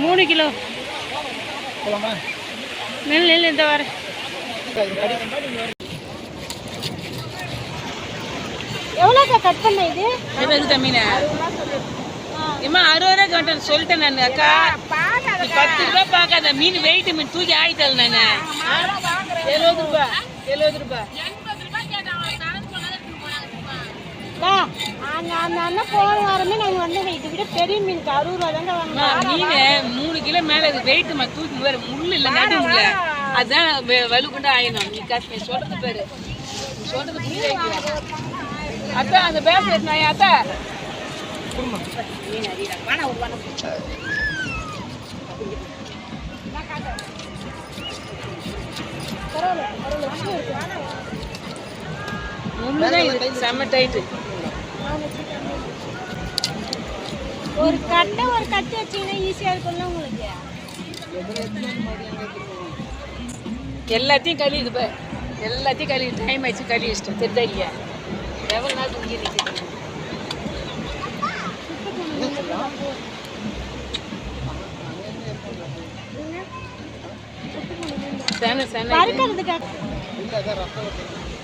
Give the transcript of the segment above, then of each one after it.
மூணு கிலோ. நெல் நெல் இந்த வர. எவ்வளோக்கா கட் பண்ண இது? எதுக்கு தம்பின ஏமா அறுபது ரூபா சொல்லிட்டேன் நான் அக்கா. பத்து ரூபாய் பார்க்காத மீன் வெயிட் மீன் தூக்கி ஆயிட்டல் நான். எழுபது ரூபாய் எழுபது ரூபாய் போன வாரமே நாங்கள் வந்து இதை விட பெரிய மீனுக்கு அறுபது ரூபா தாங்க வாங்கினோம். மீன் மூணு கிலோ மேல இருக்கு. வெயிட் மா தூக்கி வேற முள்ளு இல்ல நடு முள்ள வெ- வலுக்குண்டா ஆயிடும் நீ நீ சொல்றது பேரு. சொல்றது அத்தா அந்த பேஸ்லெட் நான் அத்தா. முள்ளுதான் இது செம்ம டைட்டு ஒரு கட்டை ஒரு கட்டி வச்சீங்கன்னா ஈஸியாக இருக்கும்ல உங்களுக்கு? எல்லாத்தையும் கழுவிது பாரு. எல்லாத்தையும் கழுவி டைம் ஆயிடுச்சு கழுவி வச்சிட்டேன் தெரிதா இல்லையா? எவ்வளோ நாள் தூங்கி நிற்கிறது சன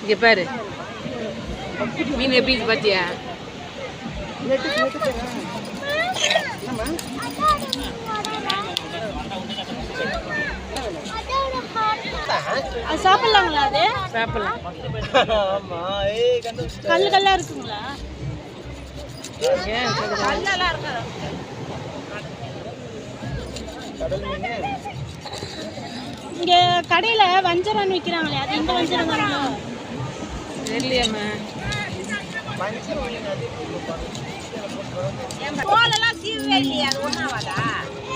இங்க பாரு. மீன் எப்படி இருக்கு அது சாப்பிட்லாங்களா அது? சாப்பிடலாம். கல்லு கல்லா இருக்குங்களா? இங்க கடையில வஞ்சரம் விற்கிறாங்களே அது இந்த வஞ்சரம் தானா தெரியலையாம்மா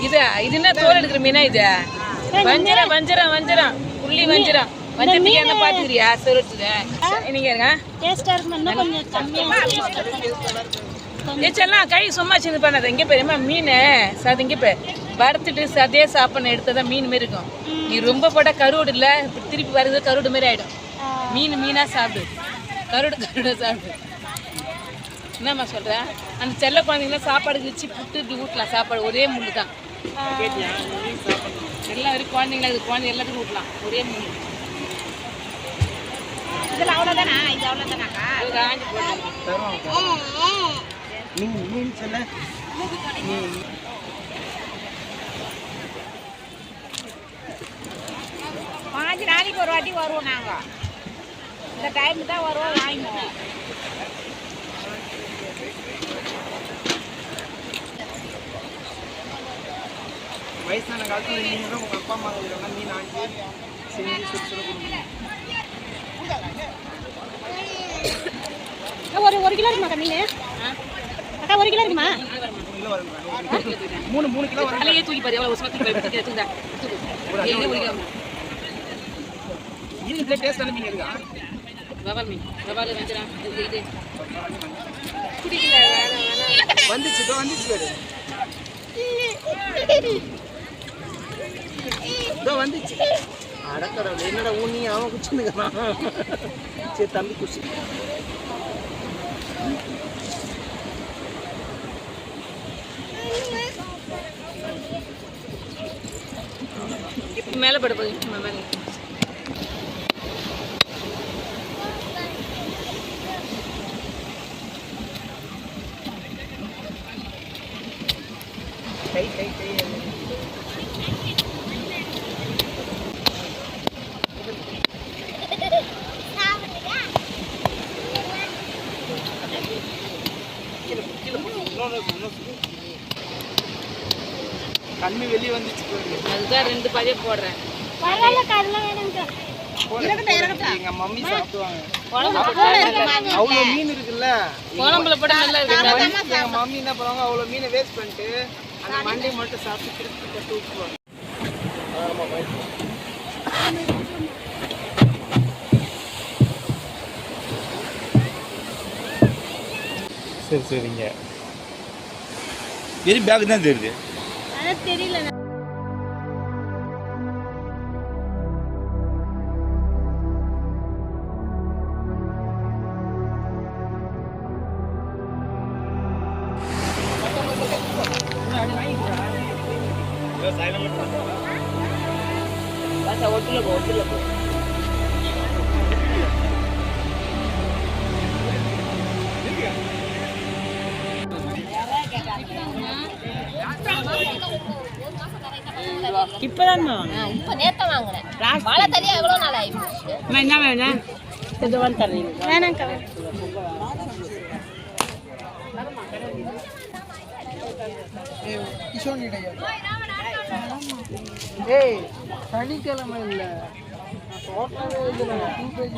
இது இது என்ன தோல் எடுக்கிற மீனா இது? வஞ்சரம் வஞ்சரம் வஞ்சரம் புள்ளி வஞ்சரம் வஞ்சரத்துக்கு என்ன பாத்துக்கிறியா? சொல்லுது நீங்க இருங்க டேஸ்டா இருக்கும் இன்னும் கொஞ்சம் கம்மியா ஏச்செல்லாம் கை சும்மா சின்ன பண்ணாத. இங்கே போயிருமா மீன். சது இங்கே போய் வறுத்துட்டு சதையே சாப்பிடணும் எடுத்ததான் மீன் மாரி இருக்கும். நீ ரொம்ப போட்டால் கருவோடு இல்லை. திருப்பி வருது கருவோடு மாரி ஆயிடும். மீன் மீனாக சாப்பிடு. கருடு கருட சாப்பிடு. என்னம்மா சொல்ற? அந்த செல்ல குழந்தைங்களாம் சாப்பாடு வச்சு புட்டு இப்படி ஊட்டலாம் சாப்பாடு ஒரே முள்ளு தான். எல்லா வரைக்கும் குழந்தைங்களா? இது குழந்தை எல்லாத்துக்கும் ஊட்டலாம் ஒரே முள்ளு. இதுல அவ்வளவுதானா? இது அவ்வளவுதானாக்கா அது காஞ்சி போட்டு பாஞ்சு நாளைக்கு ஒரு வாட்டி வருவோம் நாங்க. இந்த டைம் தான் வருவோம் வாங்கிக்குவோம் வயசான காலத்துல நீங்க தான் உங்க அப்பா அம்மா இருக்கிறவங்க மீன் ஆக்கி செஞ்சு சுட கொடுக்கணும் ஒரு ஒரு கிலோ இருக்குமா மீன்? அக்கா ஒரு கிலோ இருக்குமா? மூணு மூணு கிலோ தலையே தூக்கி பாரு எவ்வளோ வருஷமா தூக்கி பாரு தூக்கி இது இதுல டேஸ்டான மீன் இருக்கா? வவால் மீன் வவால் வஞ்சிரம் இது இது வந்துச்சு வந்துச்சு இதோ வந்துச்சு. அடக்கடவுள் என்னடா ஊனி அவன் குச்சிருந்துக்கிறான் சரி தம்பி குச்சி இப்போ மேலே பட மேலே கை கை கை கண்ணு வெளியே வந்துச்சு. அதுதான் ரெண்டு பாதியே போடுறேன். எங்க மம்மி சாப்பிடுவாங்க. அவ்வளோ மீன் இருக்குல்ல. குழம்புல போட நல்லா எங்க இருக்கு மம்மி- எங்க மம்மி என்ன பண்ணுவாங்க? அவ்வளோ மீனை வேஸ்ட் பண்ணிட்டு அந்த மண்டை மட்டும் சாப்பிட்டு திருப்பி கட்டு விட்டுருவாங்க சரி சரிங்க. வெறும் பேக் தான் தெரியுது. தெரியல. ஒட்டுல போ ஒட்டுல போ இப்பதான் இப்ப நேத்த வாங்கினேன். மழை தனியா எவ்வளவு நாள் ஆயிடுச்சு? என்ன வேணும்? இது வந்து தர்றீங்க வேணாங்க்கா ஏய் சனிக்கிழமை இல்லை. ஹோட்டலே டூ பேஜ்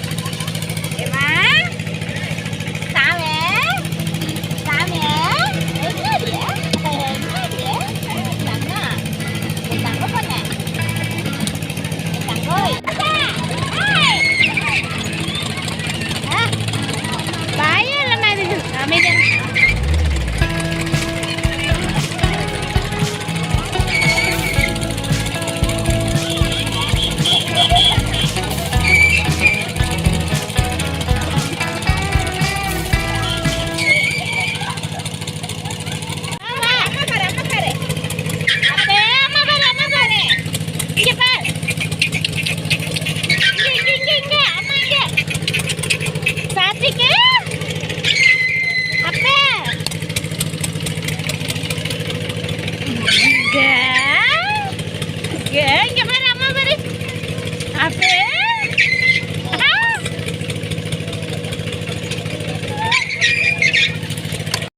Yeah. Yeah.